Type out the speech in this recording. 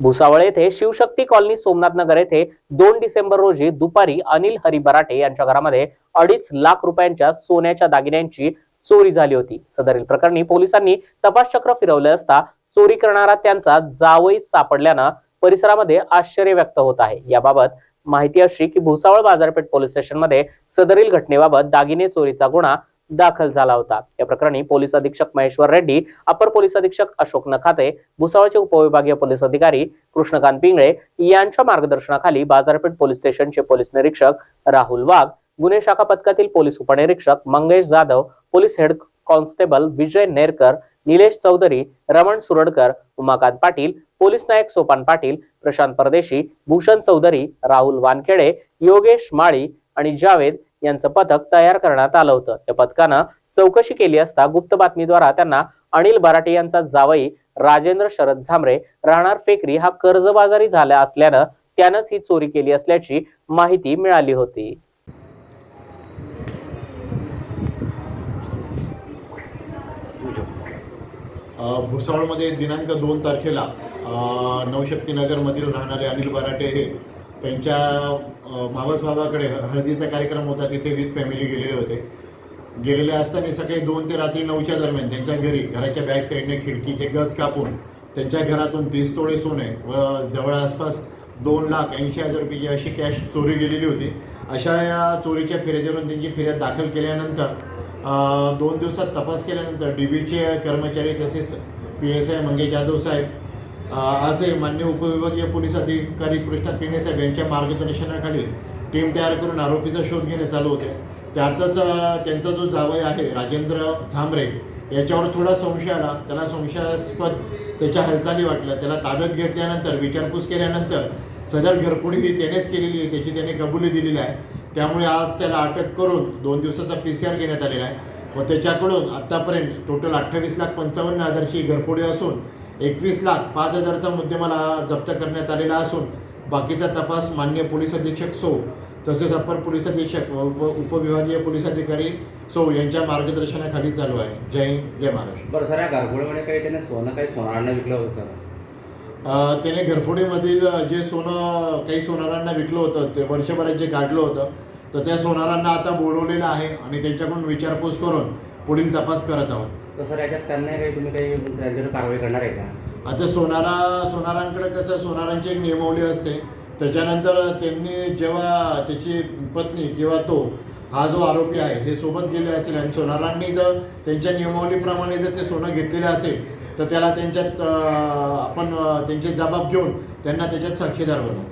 भुसावळ येथे शिवशक्ती कॉलनी सोमनाथ नगर येथे दोन डिसेंबर रोजी दुपारी अनिल हरी बराटे यांच्या घरामध्ये अडीच लाख रुपयांच्या सोन्याच्या दागिन्यांची चोरी झाली होती. सदरील प्रकरणी पोलिसांनी तपास चक्र फिरवले असता चोरी करणारा त्यांचा जावई सापडल्यानं परिसरामध्ये आश्चर्य व्यक्त होत आहे. याबाबत माहिती अशी की भुसावळ बाजारपेठ पोलीस स्टेशनमध्ये सदरील घटनेबाबत दागिने चोरीचा गुन्हा दाखल झाला होता. या प्रकरणी पोलीस अधीक्षक महेश्वर रेड्डी अपर पोलीस अधीक्षक अशोक नखाते भुसावळचे उपविभागीय पोलीस अधिकारी कृष्णकांत पिंगळे यांच्या मार्गदर्शनाखाली बाजारपेठ पोलीस स्टेशनचे पोलीस निरीक्षक राहुल वाघ गुन्हे शाखा पथकातील पोलीस उपनिरीक्षक Mangesh Jadhav police head constable Vijay Nerkar Nilesh Chaudhari Raman Suradkar Umakant Patil police नायक सोपान पाटील प्रशांत परदेशी भूषण चौधरी राहुल वानखेडे योगेश माळी आणि जावेद यांचं पथक तयार करण्यात आलं होतं. या पथकानं चौकशी केली असता गुप्त बातमीद्वारा त्यांना अनिल बराटे यांचा जावई राजेंद्र शरद झांबरे राहणार फेकरी हा कर्जबाजारी झाला असल्यानं त्यानंच ही चोरी केली असल्याची माहिती मिळाली होती. भुसावळमध्ये दिनांक दोन तारखेला नवशक्तीनगरमधील राहणारे अनिल बराटे हे त्यांच्या मावस भावाकडे हळदीचा कार्यक्रम होता तिथे विथ फॅमिली गेलेले होते. गेलेले असताना सकाळी दोन ते रात्री नऊच्या दरम्यान त्यांच्या घरी घराच्या बॅक साईडने खिडकीचे गज कापून त्यांच्या घरातून तीस तोडे सोने व जवळ आसपास दोन लाख ऐंशी हजार रुपयाची अशी कॅश चोरी गेलेली होती. अशा या चोरीच्या फिर्यादीवरून त्यांची फिर्याद दाखल केल्यानंतर दोन दिवसात तपास केल्यानंतर डी बीचे कर्मचारी तसेच P S I Mangesh Jadhav साहेब असे मान्य उपविभागीय पोलीस अधिकारी कृष्णा पिणेसाहेब यांच्या मार्गदर्शनाखाली टीम तयार करून आरोपीचा शोध घेणे चालू होते. त्यातच त्यांचा जो जावई आहे राजेंद्र झांबरे याच्यावर थोडा संशय आला. त्याला संशयास्पद त्याच्या हालचाली वाटल्या. त्याला ताब्यात घेतल्यानंतर विचारपूस केल्यानंतर सदर घरपुडी ही त्यानेच केलेली आहे. त्याची त्याने कबुली दिलेली आहे. त्यामुळे आज त्याला अटक करून दोन दिवसाचा पी सी आर घेण्यात आलेला आहे. व त्याच्याकडून आत्तापर्यंत टोटल अठ्ठावीस लाख पंचावन्न हजारची घरफोडी असून एकवीस लाख पाच हजारचा मुद्देमाल जप्त करण्यात आलेला असून बाकीचा तपास मान्य पोलीस अधीक्षक सौ तसेच अप्पर पोलीस अधीक्षक व उप उपविभागीय पोलीस अधिकारी सौ यांच्या मार्गदर्शनाखाली चालू आहे. जय हिंद, जय महाराष्ट्र. बरं सर या घरगुडीमध्ये काही त्याने सोनं काही सोनारांना विकलं होतं सर? त्याने घरफोडीमधील जे सोनं काही सोनारांना विकलं होतं ते वर्षभरात जे काढलं होतं तर त्या सोनारांना आता बोलवलेलं आहे आणि त्यांच्याकडून विचारपूस करून पुढील तपास करत आहोत. तर सर याच्यात त्यांना काही तुम्ही काही त्यांच्यावर कारवाई करणार आहे का? आता सोनारा सोनारांकडे कसं सोनारांची एक नियमावली असते. त्याच्यानंतर त्यांनी जेव्हा त्याची पत्नी किंवा तो हा जो आरोपी आहे हे सोबत गेले असेल आणि सोनारांनी जर त्यांच्या नियमावलीप्रमाणे जर ते सोनं घेतलेलं असेल तर त्याला त्यांच्यात आपण त्यांचे जबाब घेऊन त्यांना त्याच्यात साक्षीदार बनवू.